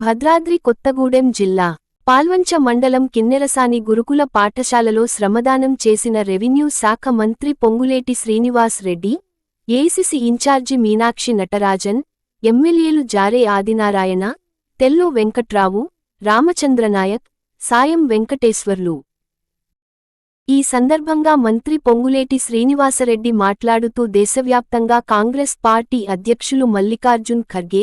భద్రాద్రి కొత్తగూడెం జిల్లా పాల్వంచ మండలం కిన్నెరసాని గురుకుల పాఠశాలలో శ్రమదానం చేసిన రెవెన్యూ శాఖ మంత్రి పొంగులేటి శ్రీనివాస్ రెడ్డి ఏసీసీ ఇన్ఛార్జి మీనాక్షి నటరాజన్ ఎమ్మెల్యేలు జారే ఆదినారాయణ తెల్లో వెంకట్రావు రామచంద్రనాయక్ సాయం వెంకటేశ్వర్లు. ఈ సందర్భంగా మంత్రి పొంగులేటి శ్రీనివాసరెడ్డి మాట్లాడుతూ దేశవ్యాప్తంగా కాంగ్రెస్ పార్టీ అధ్యక్షులు మల్లికార్జున్ ఖర్గే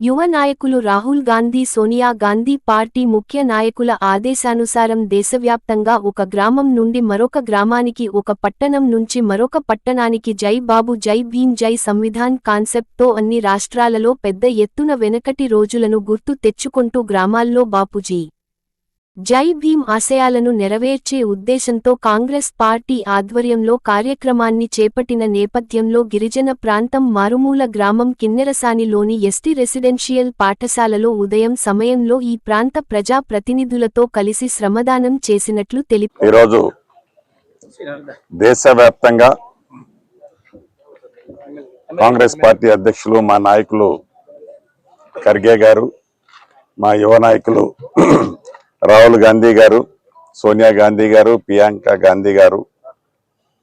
యువ నాయకులు రాహుల్ గాంధీ సోనియా గాంధీ పార్టీ ముఖ్య నాయకుల ఆదేశానుసారం దేశవ్యాప్తంగా ఒక గ్రామం నుండి మరొక గ్రామానికి ఒక పట్టణం నుంచి మరొక పట్టణానికి జై బాబు జై భీం జై సంవిధాన్ కాన్సెప్ట్తో అన్ని రాష్ట్రాలలో పెద్ద ఎత్తున వెనకటి రోజులను గుర్తు తెచ్చుకొంటూ గ్రామాల్లో బాపుజీ జై భీమ్ ఆశయాలను నెరవేర్చే ఉద్దేశంతో కాంగ్రెస్ పార్టీ ఆధ్వర్యంలో కార్యక్రమాన్ని చేపట్టిన నేపథ్యంలో గిరిజన ప్రాంతం మారుమూల గ్రామం కిన్నెరసానిలోని ఎస్టీ రెసిడెన్షియల్ పాఠశాలలో ఉదయం సమయంలో ఈ ప్రాంత ప్రజా ప్రతినిధులతో కలిసి శ్రమదానం చేసినట్లు తెలిపారు ఈరోజు దేశవ్యాప్తంగా కాంగ్రెస్ పార్టీ అధ్యక్షులు మా నాయకులు ఖర్గే గారు మా యువ నాయకులు రాహుల్ గాంధీ గారు సోనియా గాంధీ గారు ప్రియాంక గాంధీ గారు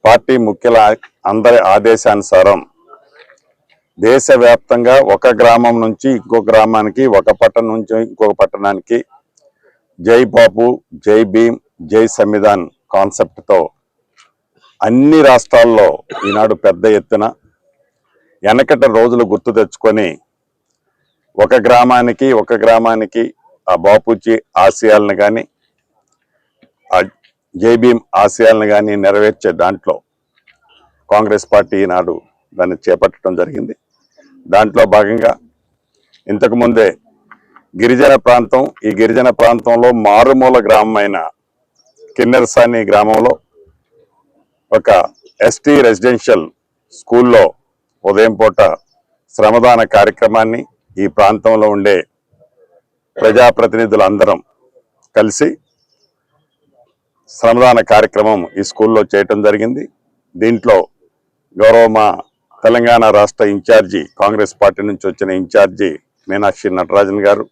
పార్టీ ముఖ్యుల అందరి ఆదేశానుసారం దేశవ్యాప్తంగా ఒక గ్రామం నుంచి ఇంకో గ్రామానికి ఒక పట్టణం నుంచి ఇంకొక పట్టణానికి జై బాబు జై భీమ్ జై సంవిధాన్ కాన్సెప్ట్తో అన్ని రాష్ట్రాల్లో ఈనాడు పెద్ద ఎత్తున వెనకట రోజులు గుర్తు తెచ్చుకొని ఒక గ్రామానికి ఒక గ్రామానికి ఆ బాపూచి ఆశయాలను కానీ ఆ జైభీం ఆశయాలను కానీ నెరవేర్చే దాంట్లో కాంగ్రెస్ పార్టీ ఈనాడు దాన్ని చేపట్టడం జరిగింది. దాంట్లో భాగంగా ఇంతకుముందే గిరిజన ప్రాంతం ఈ గిరిజన ప్రాంతంలో మారుమూల గ్రామమైన కిన్నెరసాని గ్రామంలో ఒక ఎస్టీ రెసిడెన్షియల్ స్కూల్లో ఉదయం పూట శ్రమదాన కార్యక్రమాన్ని ఈ ప్రాంతంలో ఉండే ప్రజాప్రతినిధులందరం కలిసి శ్రమదాన కార్యక్రమం ఈ స్కూల్లో చేయటం జరిగింది. దీంట్లో గౌరవ మా తెలంగాణ రాష్ట్ర ఇన్ఛార్జి కాంగ్రెస్ పార్టీ నుంచి వచ్చిన ఇన్ఛార్జి మీనాక్షి నటరాజన్ గారు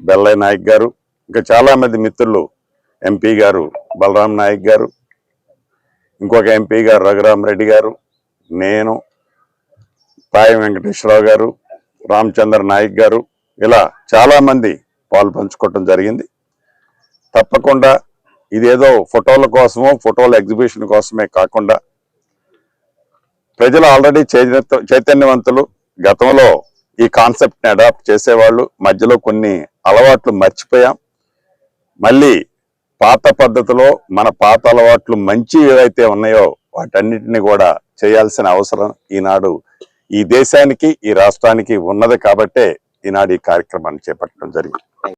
బెల్లయ్య నాయక్ గారు ఇంకా చాలామంది మిత్రులు ఎంపీ గారు బలరాం నాయక్ గారు ఇంకొక ఎంపీ గారు రఘురామ్ రెడ్డి గారు నేను తాయం వెంకటేశ్వరరావు గారు రామచంద్ర నాయక్ గారు ఇలా చాలామంది పాలు పంచుకోవటం జరిగింది. తప్పకుండా ఇదేదో ఫోటోల కోసమో ఫోటోల ఎగ్జిబిషన్ కోసమే కాకుండా ప్రజలు ఆల్రెడీ చైతన్య- చైతన్యవంతులు. గతంలో ఈ కాన్సెప్ట్ని అడాప్ట్ చేసేవాళ్ళు. మధ్యలో కొన్ని అలవాట్లు మర్చిపోయాం. మళ్ళీ పాత పద్ధతిలో మన పాత అలవాట్లు మంచి ఏవైతే ఉన్నాయో వాటన్నిటిని కూడా చేయాల్సిన అవసరం ఈనాడు ఈ దేశానికి ఈ రాష్ట్రానికి ఉన్నది కాబట్టే ఈనాడు ఈ కార్యక్రమాన్ని చేపట్టడం జరిగింది.